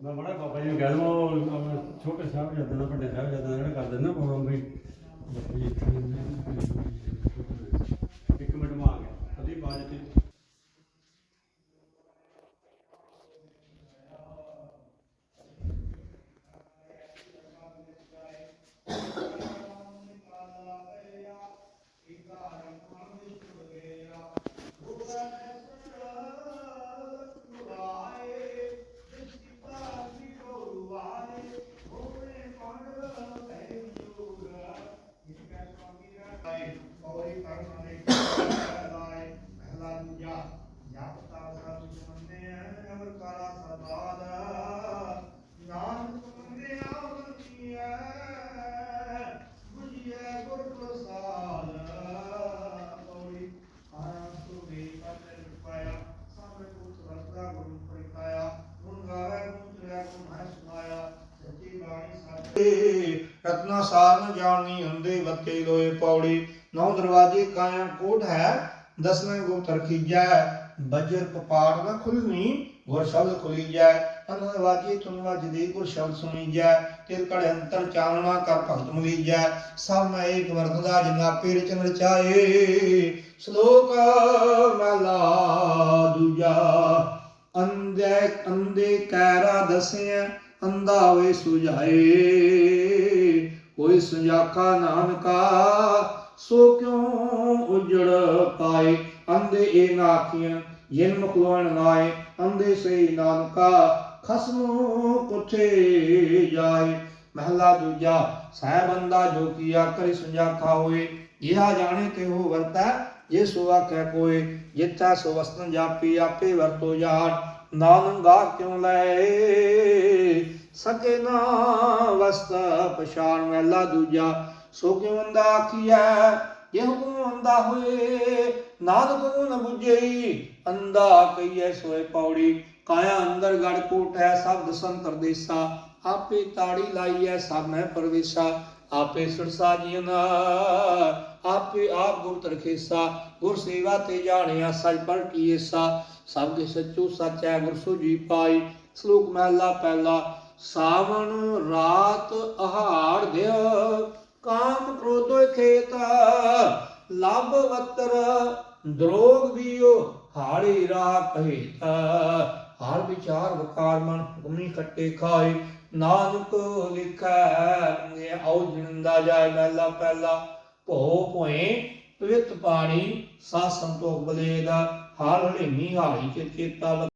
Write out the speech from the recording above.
ਕਹਿ ਦਵਾਂ, ਉਹ ਆਪਣਾ ਛੋਟੇ ਸਾਹਿਬ ਜਾਂਦਾ ਨਾ ਵੱਡੇ ਸਾਹਿਬ ਜਾਂਦਾ ਜਿਹੜਾ ਕਰ ਦਿੰਦਾ ਪ੍ਰੋਗਰਾਮ ਵੀ। ਇੱਕ ਮਿੰਟ ਮਾ ਆ ਗਿਆ ਅਦੀ ਬਾਜ ਤੇ ਰਤਨਾ ਸਾਰ ਨ ਜਾਣੀ ਹੁੰਦੇ, ਵੱਤੇ ਲੋਏ ਪੌੜੀ। ਨੌ ਦਰਵਾਜੇ ਕਾਇਆ ਕੋਟ ਹੈ, ਦਸਵੇਂ ਗੁਪਤ ਰਖੀਜੈ ਬੱਜਰ ਕਪਾੜ ਨਾ ਖੁੱਲਣੀ ਗੁਰ ਸ਼ਬਦ ਖੁੱਲੀ ਜੈ ਅਨੰਦ ਵਾਜੀ ਤੁਨ ਗੁਰ ਸ਼ਬਦ ਸੁਣੀ ਤਿਲ ਕੜੇ ਅੰਤਰ ਚਾਨਣਾ ਕਰ ਭਗਤ ਮੁਲੀ ਜੈ ਸਭ ਮੈਂ ਏਕ ਵਰਤਦਾ, ਜਿਨਾ ਪੀਰ ਚਨ ਰਚਾਏ ਸ਼ਲੋਕ ਮਹਲਾ ਦੂਜਾ ਅੰਦੇ ਅੰਦੇ ਕੈਰਾ ਦਸਿਆ ਅੰਧਾ ਸੁਝਾਏ। ਕੋਈ ਸੁਝਾਖਾ ਨਾਨਕਾ, ਸੋ ਕਿਉ ਉਜੜ ਪਾਏ? ਅੰਦੇ ਇਹ ਨਾਖੀਆਂ, ਜਿਨ ਮੁਖਲੋਣ ਨਾਏ। ਅੰਦੇ ਸਹੀ ਨਾਨਕਾ, ਖਸਮੂ ਕੁਥੇ ਜਾਏ। ਮਹਲਾ ਦੂਜਾ ਸਹਿ ਬੰਦਾ ਜੋ ਕੀਆ ਕਰੇ ਸੁਝਾਖਾ ਹੋਏ। ਇਹਾ ਜਾਣੇ ਤੇ ਹੋ ਵਰਤੈ ਜੇ ਸੋ ਆਖੈ ਕੋਏ ਜਿੱਥਾ ਸੋ ਵਸਤਨ ਜਾਪੀ, ਆਪੇ ਵਰਤੋ ਜਾਣ। ਨਾਨੰਗਾ ਕਿਉ ਲੈ? ਸਕੇ ਨਾ ਵਸਤ ਪਛਾਣ ਮਹਿਲਾ ਦੂਜਾ। ਸੋ ਕਿਉ ਅੰਦਾ ਆਖੀਐ? ਜੇ ਹੁਕਮ ਅੰਦਾ ਹੋਏ, ਨਾਨਕ ਨੂੰ ਨ ਬੁਝਈ। ਅੰਦਾ ਕਈਐ ਸੋਏ ਪੌੜੀ, ਕਾਇਆ ਅੰਦਰ ਗੜ ਕੋਟ ਹੈ ਸਬਦ ਸੰਤਰ ਦੇਸਾ ਆਪੇ ਤਾੜੀ ਲਾਈਐ, ਸਭ ਮੈਂ ਪਰਵੇਸਾ। ਆਪੇ ਸੁਰਸਾ ਜੀਨ ਆਪੇ ਆਪ ਗੁਪਤ ਰਖੇਸਾ ਗੁਰ ਸੇਵਾ ਤੇ ਜਾਣਿਆ ਸਚ ਪਰ ਸਭ ਦੇ ਸੱਚੋ ਸੱਚ ਹੈ, ਗੁਰ ਸੋਜੀ ਪਾਈ। ਸ਼ਲੋਕ ਮਹਿਲਾ ਪਹਿਲਾ, ਸਾਵਣ ਰਾਤ ਆਹਾੜ ਦਿਓ ਕਾਮ ਕ੍ਰੋਧੋ ਖੇਤ ਲਬ ਵਤਰ ਦਰੋਗ ਦੀਓ ਹਾੜੀ ਰਾ ਕਹਿਤ ਹਾਰ ਵਿਚਾਰ ਵਕਾਰ ਮਨ ਹੁਕਮੀ ਖੱਟੇ ਖਾਏ। ਨਾਨਕ ਲਿਖੈ ਇਹ ਆਉ ਜਿੰਦਾ ਜਾਏ ਮਹਿਲਾ ਪਹਿਲਾ ਭੋ ਭੋਏ ਪਵਿੱਤ ਪਾਣੀ ਸਾ ਸੰਤੋਖ ਬਲੇਦਾ ਹਾਲ ਹੜੇਮੀ ਹਾੜੀ ਚਿਤ ਚੇਤਾ